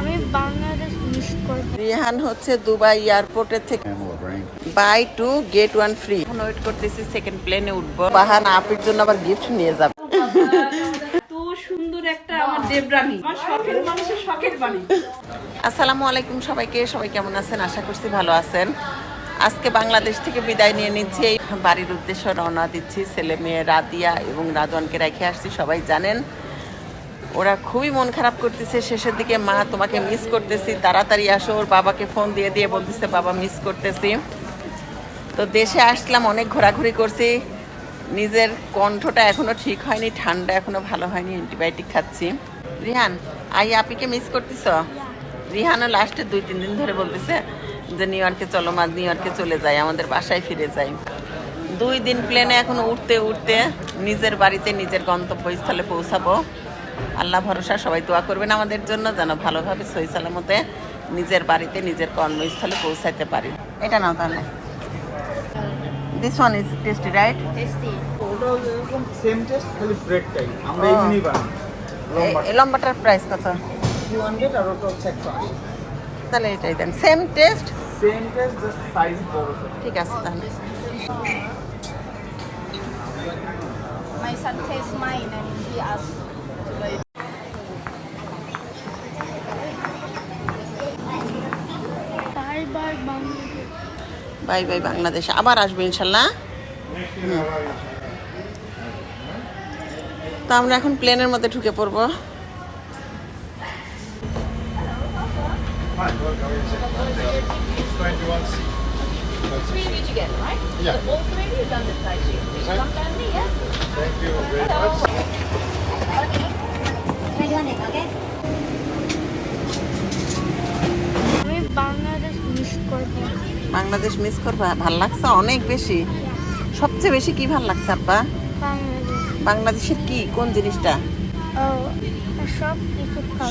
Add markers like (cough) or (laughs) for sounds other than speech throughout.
আমি বাংলাদেশ মিস করব রিহান হচ্ছে দুবাই এয়ারপোর্টের থেকে। Buy two get one free এখন ওয়েট করতেছি সেকেন্ড প্লেনে উঠবো। বাহান আপির জন্য আবার গিফট নিয়ে যাবে। সুন্দর একটা আমার দেবরানী আমার শখের মানুষের শখের বাড়ি আসসালামু আলাইকুম সবাইকে। সবাই কেমন আছেন? আশা করছি ভালো আছেন। আজকে বাংলাদেশ থেকে বিদায় নিয়ে নিচ্ছি। এই বাড়ির উদ্দেশ্যে রওনা দিচ্ছি। ছেলে মেয়ে রাদিয়া এবং রাজওয়ানকে রেখে আসছি। সবাই জানেন ওরা খুবই মন খারাপ করতেছে। শেষের দিকে মা তোমাকে মিস করতেছি। তাড়াতাড়ি আসো, ওর বাবাকে ফোন দিয়ে দিয়ে বলতেছে, বাবা মিস করতেছি। তো দেশে আসলাম, অনেক ঘোরাঘুরি করছি। নিজের কণ্ঠটা এখনও ঠিক হয়নি, ঠান্ডা এখনও ভালো হয়নি অ্যান্টিবায়োটিক খাচ্ছি। রিহান, আই আপিকে মিস করতেছ? রিহানও লাস্টে দুই, তিন দিন ধরে বলতেছে যে, নিউ ইয়র্কে চলো মা, নিউ ইয়র্কে চলে যাই, আমাদের বাসায় ফিরে যাই। দুই দিন প্লেনে এখন উঠতে উঠতে নিজের বাড়িতে নিজের গন্তব্যস্থলে পৌঁছাবো। আল্লাহ ভরসা সবাই দোয়া করবেন আমাদের জন্য যেন ভালোভাবে সই সালামতে নিজের বাড়িতে নিজের কর্মস্থলে পৌঁছাতে পারি। এটা নাও তাহলে। This one is tasty right লম্বাটার price কত? তাহলে এটাই দেন। Same taste same taste just size বড়। ঠিক আছে তাহলে। My son tastes mine and he asked bye bye Bangladesh আবার আসবে ইনশাল্লাহ। তো আমরা এখন প্লেনের মধ্যে ঢুকে পড়ব। বাংলাদেশ মিস করবা ভালো লাগছে? অনেক বেশি। সবচেয়ে বেশি কি ভালো লাগছে আব্বা? বাংলাদেশের কি? কোন জিনিসটা?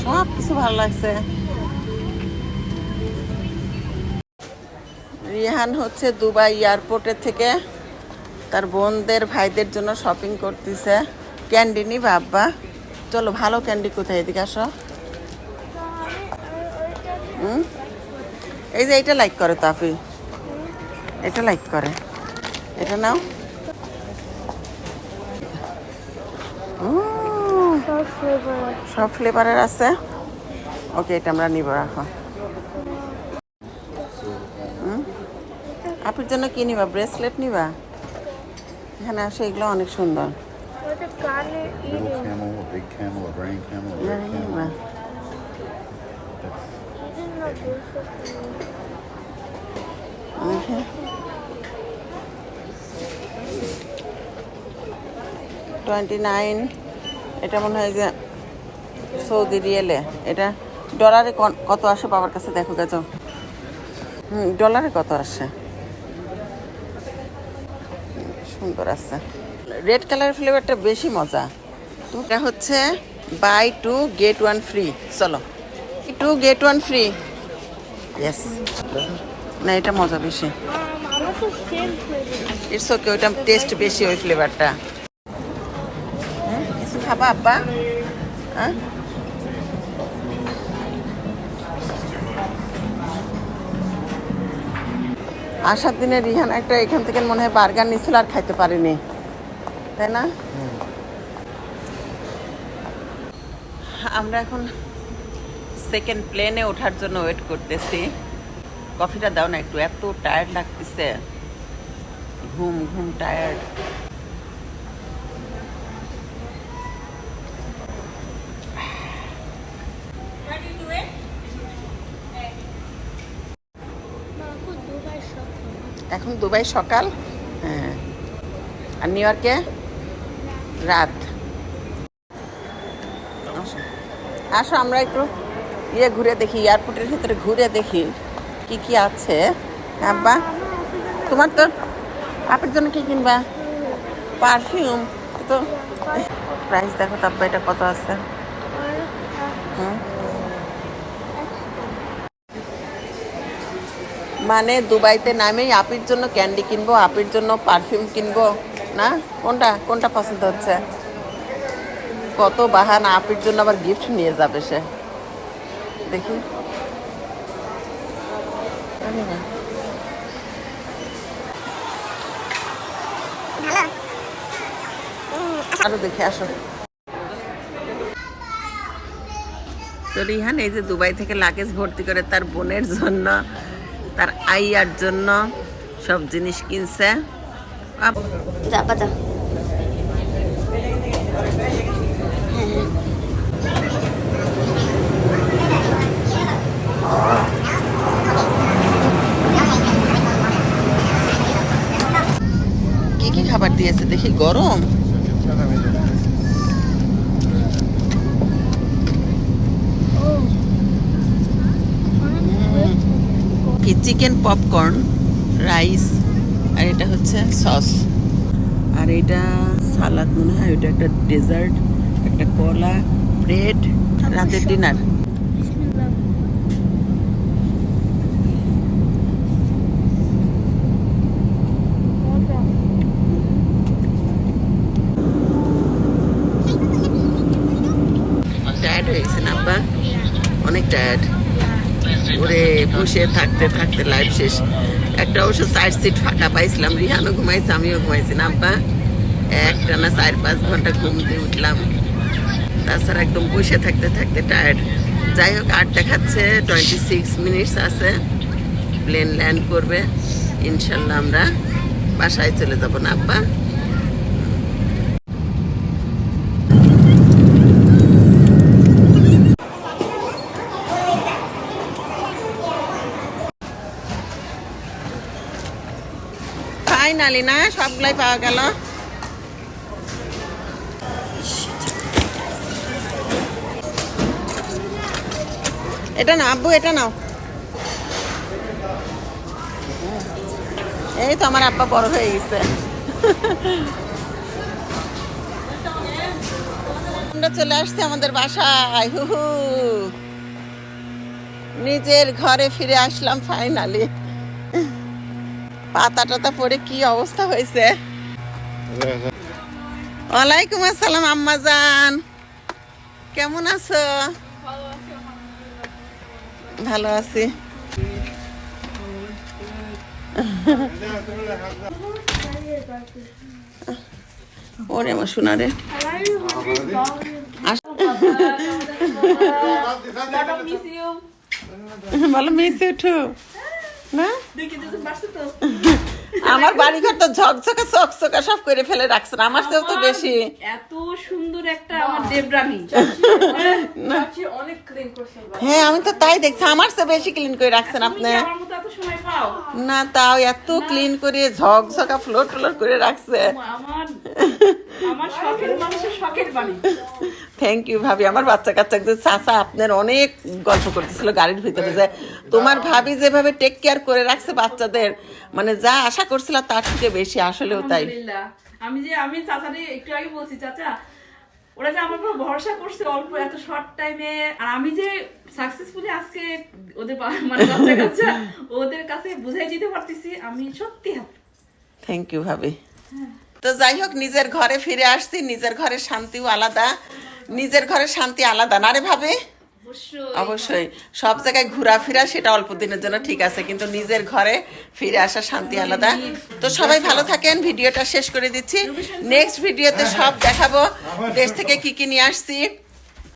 সব কিছু ভালো। লাগছে। রিহান হচ্ছে দুবাই এয়ারপোর্টের থেকে। তার বোনদের ভাইদের জন্য শপিং করতেছে। ক্যান্ডি নিবা আব্বা? চলো ভালো ক্যান্ডি কোথায়? এদিকে আসো। এই যে এইটা লাইক করে তো আপনি এটা লাইক করে। এটা নাও। সব ফ্লেভার সব ফ্লেভারের আছে। ওকে এটা আমরা নিব রাখো হুম? আপুর জন্য কি নিবা? ব্রেসলেট নিবা? এখানে আসে এগুলো অনেক সুন্দর। Camel, a big camel, a brain camel, a এগুলো red camel. নিবা টোয়েন্টি নাইন এটা মনে হয় যে সৌদি রিয়েলে। এটা ডলারে কত আসে? বাবার কাছে দেখো গেছ। হুম, ডলারে কত আসে? সুন্দর আছে। রেড কালার ফ্লেভারটা বেশি মজা। এটা হচ্ছে buy two get one free চলো। Two get one free yes না, এটা মজা বেশি। ইটস ওকে ওইটা টেস্ট বেশি ওই ফ্লেভারটা হ্যাঁ কিছু খাবা আব্বা? হ্যাঁ? আসার দিনে রিহান একটা এখান থেকে মনে হয় বার্গার নিছিল আর খাইতে পারিনি। তাই না? আমরা এখন সেকেন্ড প্লেনে ওঠার জন্য ওয়েট করতেছি। কফিটা দাও না একটু এত টায়ার্ড লাগতেছে। ঘুম ঘুম টায়ার্ড এখন দুবাই সকাল? হ্যাঁ। আর নিউ ইয়র্কে? রাত। আসো। আসো আমরা একটু ইয়ে ঘুরে দেখি এয়ারপোর্টের ভিতরে ঘুরে দেখি। কি কি আছে? আব্বা, তোমার তো আপের জন্য কি কিনবা? পারফিউম তো প্রাইস দেখো তো আব্বা, এটা কত আছে? মানে দুবাইতে নামেই আপির জন্য ক্যান্ডি কিনবো, আপির জন্য পারফিউম কিনবো, না? কোনটা? কোনটা পছন্দ হচ্ছে? কত বাহানা, আপির জন্য আবার গিফট নিয়ে যাবে সে। দেখি। আরে বাহ। আরও দেখে আসো। তো রিহান এই যে দুবাই থেকে লাগেজ ভর্তি করে তার বোনের জন্য তার আইয়ার জন্য সব জিনিস কিনছে। যা বাজা। কি খাবার দিয়েছে দেখি, গরম? চিকেন পপকর্ন, রাইস, আর এটা হচ্ছে সস। আর এটা সালাদ মনে হয় ওটা একটা ডেজার্ট, একটা কলা, ব্রেড, রাতের ডিনার। টায়ার্ড হয়ে আব্বা? অনেক টায়ার্ড ওরে বসে থাকতে থাকতে লাইফ শেষ। একটা অবশ্য সাইড সিট ফাঁকা পাইছিলাম। রিহানও ঘুমাইছে, আমিও ঘুমাইছি না, আব্বা? একটা না চার পাঁচ ঘণ্টা ঘুম দিয়ে উঠলাম। তাছাড়া একদম বসে থাকতে থাকতে টায়ার্ড যাই হোক আট দেখাচ্ছে টোয়েন্টি সিক্স মিনিটস আছে। প্লেন ল্যান্ড করবে। ইনশাল্লাহ আমরা বাসায় চলে যাব না, আব্বা? ফাইনালি না, সবগুলাই পাওয়া গেল। এটা না আব্বু, এটা নাও। এই তো আমার আব্বা বড় হয়ে গেছে। আমরা চলে আসছি আমাদের বাসায়, হু হু। নিজের ঘরে ফিরে আসলাম ফাইনালি পাতা টাতা পড়ে কি অবস্থা হয়েছে? ওয়ালাইকুম আসসালাম আম্মা জান কেমন আছো? ভালো আছি। ওরে আমার সোনারে। আস- ভালো মিস উঠু না? আমার বাড়ি ঘর তো। ঝকঝকা চকচকা সব করে ফেলে রাখছেন আমার চেয়েও তো বেশি। এত সুন্দর একটা আমার দেবরানী। (laughs) হ্যাঁ আমি তো তাই দেখছি। আমার চেয়ে বেশি ক্লিন করে রাখছেন আপনি। তুমি কি আমার মতো এত সময় পাও? না তাও এত ক্লিন করে ঝকঝকা ফ্লোর ট্লোর করে রাখছে। আমার আমার শখের মানুষের শখের বাণী। (laughs) থ্যাংক ইউ ভাবি। আমার বাচ্চা কাচ্চা যে চাচা আপনার অনেক গল্প করতেছিল গাড়ির ভিতরে যে তোমার ভাবি যেভাবে টেক কেয়ার করে রাখছে বাচ্চাদের মানে যা আশা করছিল তার থেকে বেশি আসলেও তাই। আমি যে আমি চাচারে একটু আগে বলছি চাচা ওরা যে আমার উপর ভরসা করছে অল্প এত শর্ট টাইমে আর আমি যে সাকসেসফুলি আজকে ওদের মানে বাচ্চা কাচ্চা ওদের কাছে বুঝাই দিতে পারতেছি আমি সত্যি happy। থ্যাংক ইউ ভাবি। তো যাই হোক নিজের ঘরে ফিরে আসছি নিজের ঘরে শান্তিও আলাদা। নিজের ঘরে শান্তি আলাদা না রে ভাবে? অবশ্যই। অবশ্যই। সব জায়গায় ঘোরাফেরা সেটা অল্প দিনের জন্য ঠিক আছে কিন্তু নিজের ঘরে ফিরে আসা শান্তি আলাদা। তো সবাই ভালো থাকেন ভিডিওটা শেষ করে দিচ্ছি। নেক্সট ভিডিওতে সব দেখাবো। দেশ থেকে কি কি নিয়ে আসছি।